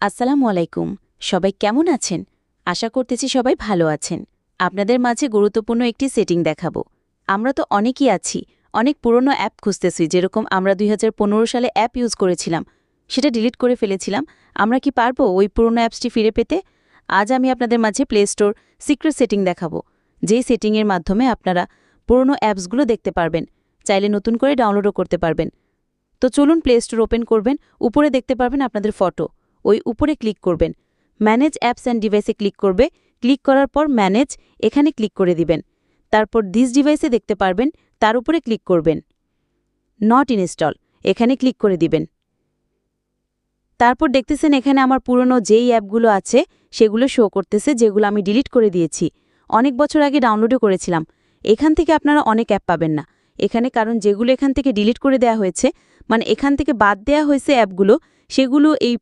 আসসালামু আলাইকুম। সবাই কেমন আছেন? আশা করতেছি সবাই ভালো আছেন। আপনাদের মাঝে গুরুত্বপূর্ণ একটি সেটিং দেখাবো। আমরা তো অনেকেই আছি, অনেক পুরনো অ্যাপ খুঁজতেছি, যেরকম আমরা দুই হাজার পনেরো সালে অ্যাপ ইউজ করেছিলাম। সেটা ডিলিট করে ফেলেছিলাম। আমরা কি পারব ওই পুরনো অ্যাপসটি ফিরে পেতে? আজ আমি আপনাদের মাঝে প্লে স্টোর সিক্রেট সেটিং দেখাবো। যেই সেটিংয়ের মাধ্যমে আপনারা পুরনো অ্যাপসগুলো দেখতে পারবেন। চাইলে নতুন করে ডাউনলোডও করতে পারবেন। তো চলুন প্লে স্টোর ওপেন করবেন। উপরে দেখতে পারবেন আপনাদের ফটো। ওই উপরে ক্লিক করবেন। ম্যানেজ অ্যাপস অ্যান্ড ডিভাইসে ক্লিক করবে। ক্লিক করার পর ম্যানেজ এখানে ক্লিক করে দিবেন। তারপর দিস ডিভাইসে দেখতে পারবেন, তার উপরে ক্লিক করবেন। নট ইনস্টল, এখানে ক্লিক করে দিবেন। তারপর দেখতেছেন এখানে আমার পুরনো যেই অ্যাপগুলো আছে, সেগুলো শো করতেছে, যেগুলো আমি ডিলিট করে দিয়েছি। অনেক বছর আগে ডাউনলোডও করেছিলাম। এখান থেকে আপনারা অনেক অ্যাপ পাবেন না। এখানে কারণ যেগুলো এখান থেকে ডিলিট করে দেয়া হয়েছে মানে এখান থেকে বাদ দেয়া হয়েছে অ্যাপগুলো, সেগুলো এই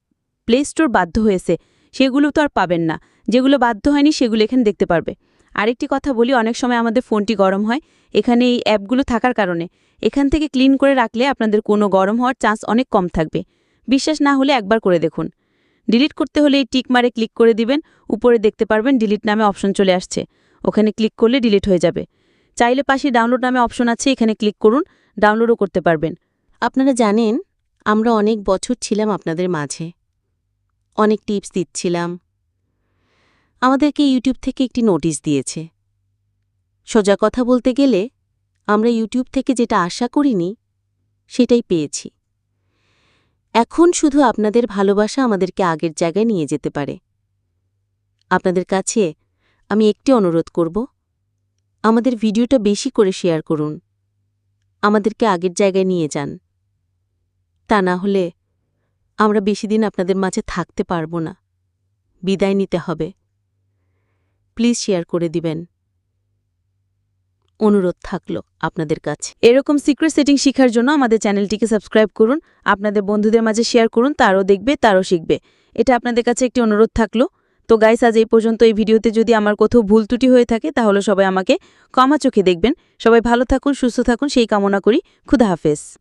প্লে স্টোর বাধ্য হয়েছে। সেগুলো তো আর পাবেন না। যেগুলো বাধ্য হয়নি সেগুলো এখানে দেখতে পারবে। আরেকটি কথা বলি, অনেক সময় আমাদের ফোনটি গরম হয়। এখানে এই অ্যাপগুলো থাকার কারণে। এখান থেকে ক্লিন করে রাখলে আপনাদের কোনো গরম হওয়ার চান্স অনেক কম থাকবে। বিশ্বাস না হলে একবার করে দেখুন। ডিলিট করতে হলে এই টিক মারে ক্লিক করে দিবেন। উপরে দেখতে পারবেন ডিলিট নামে অপশন চলে আসছে। ওখানে ক্লিক করলে ডিলিট হয়ে যাবে। চাইলে পাশে ডাউনলোড নামে অপশন আছে, এখানে ক্লিক করুন, ডাউনলোডও করতে পারবেন। আপনারা জানেন, আমরা অনেক বছর ছিলাম আপনাদের মাঝে। অনেক টিপস দিচ্ছিলাম। আমাদেরকে ইউটিউব থেকে একটি নোটিশ দিয়েছে। সোজা কথা বলতে গেলে, আমরা ইউটিউব থেকে যেটা আশা করিনি, সেটাই পেয়েছি। এখন শুধু আপনাদের ভালোবাসা আমাদেরকে আগের জায়গায় নিয়ে যেতে পারে। আপনাদের কাছে আমি একটি অনুরোধ করব, আমাদের ভিডিওটা বেশি করে শেয়ার করুন। আমাদেরকে আগের জায়গায় নিয়ে যান। তা না হলে আমরা বেশি দিন আপনাদের মাঝে থাকতে পারব না। বিদায় নিতে হবে। প্লিজ শেয়ার করে দিবেন। অনুরোধ থাকল আপনাদের কাছে। এরকম সিক্রেট সেটিং শেখার জন্য আমাদের চ্যানেলটিকে সাবস্ক্রাইব করুন, আপনাদের বন্ধুদের মাঝে শেয়ার করুন, তারও দেখবে, তারও শিখবে। এটা আপনাদের কাছে একটি অনুরোধ থাকল। তো গাইস আজ এই পর্যন্ত এই ভিডিওতে যদি আমার কোথাও ভুল ত্রুটি হয়ে থাকে, তাহলে সবাই আমাকে কমা চোখে দেখবেন। সবাই ভালো থাকুন, সুস্থ থাকুন, সেই কামনা করি। খুদা হাফেজ।